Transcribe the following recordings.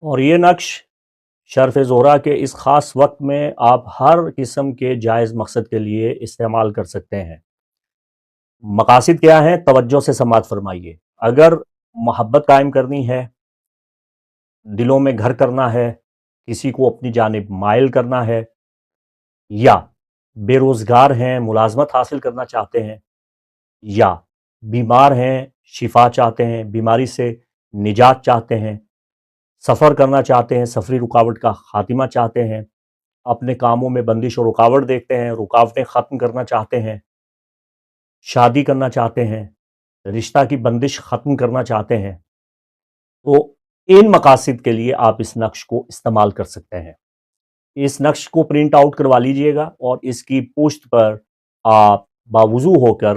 اور یہ نقش شرف زہرہ کے اس خاص وقت میں آپ ہر قسم کے جائز مقصد کے لیے استعمال کر سکتے ہیں۔ مقاصد کیا ہیں؟ توجہ سے سماعت فرمائیے۔ اگر محبت قائم کرنی ہے، دلوں میں گھر کرنا ہے، کسی کو اپنی جانب مائل کرنا ہے، یا بے روزگار ہیں، ملازمت حاصل کرنا چاہتے ہیں، یا بیمار ہیں، شفا چاہتے ہیں، بیماری سے نجات چاہتے ہیں سفر کرنا چاہتے ہیں، سفری رکاوٹ کا خاتمہ چاہتے ہیں، اپنے کاموں میں بندش و رکاوٹ دیکھتے ہیں، رکاوٹیں ختم کرنا چاہتے ہیں، شادی کرنا چاہتے ہیں، رشتہ کی بندش ختم کرنا چاہتے ہیں۔ تو ان مقاصد کے لیے آپ اس نقش کو استعمال کر سکتے ہیں۔ اس نقش کو پرنٹ آؤٹ کروا لیجیے گا اور اس کی پوشت پر آپ باوضو ہو کر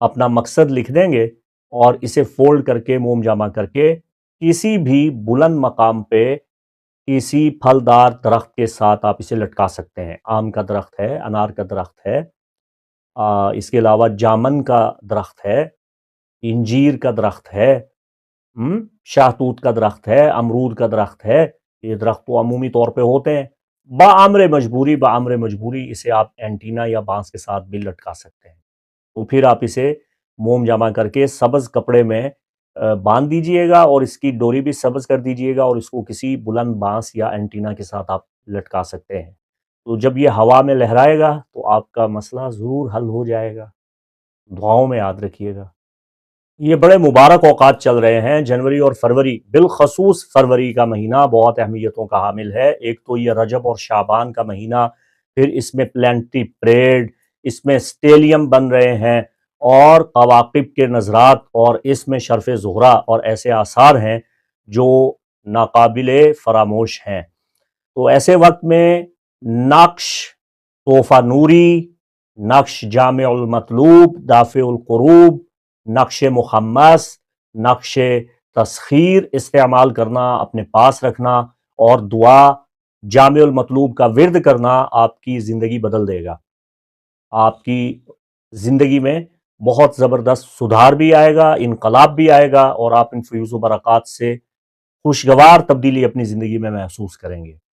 اپنا مقصد لکھ دیں گے اور اسے فولڈ کر کے موم جمع کر کے کسی بھی بلند مقام پہ کسی پھلدار درخت کے ساتھ آپ اسے لٹکا سکتے ہیں۔ آم کا درخت ہے، انار کا درخت ہے اس کے علاوہ جامن کا درخت ہے، انجیر کا درخت ہے شاہتوت کا درخت ہے، امرود کا درخت ہے۔ یہ درخت تو عمومی طور پہ ہوتے ہیں۔ بعمر مجبوری بعمر مجبوری اسے آپ اینٹینا یا بانس کے ساتھ بھی لٹکا سکتے ہیں۔ تو پھر آپ اسے موم جمع کر کے سبز کپڑے میں باندھ دیجیے گا اور اس کی ڈوری بھی سبز کر دیجیے گا اور اس کو کسی بلند بانس یا اینٹینا کے ساتھ آپ لٹکا سکتے ہیں۔ تو جب یہ ہوا میں لہرائے گا تو آپ کا مسئلہ ضرور حل ہو جائے گا۔ دعاؤں میں یاد رکھیے گا۔ یہ بڑے مبارک اوقات چل رہے ہیں۔ جنوری اور فروری، بالخصوص فروری کا مہینہ بہت اہمیتوں کا حامل ہے۔ ایک تو یہ رجب اور شابان کا مہینہ، پھر اس میں پلینٹی پریڈ، اس میں سٹیلیم بن رہے ہیں۔ اور قواقب کے نظرات اور اس میں شرف زہرہ اور ایسے آثار ہیں جو ناقابل فراموش ہیں۔ تو ایسے وقت میں نقش توفہ نوری، نقش جامع المطلوب، دافع القروب، نقش محمس نقش تسخیر استعمال کرنا، اپنے پاس رکھنا اور دعا جامع المطلوب کا ورد کرنا آپ کی زندگی بدل دے گا۔ آپ کی زندگی میں بہت زبردست سدھار بھی آئے گا، انقلاب بھی آئے گا اور آپ ان فیوز و برکات سے خوشگوار تبدیلی اپنی زندگی میں محسوس کریں گے۔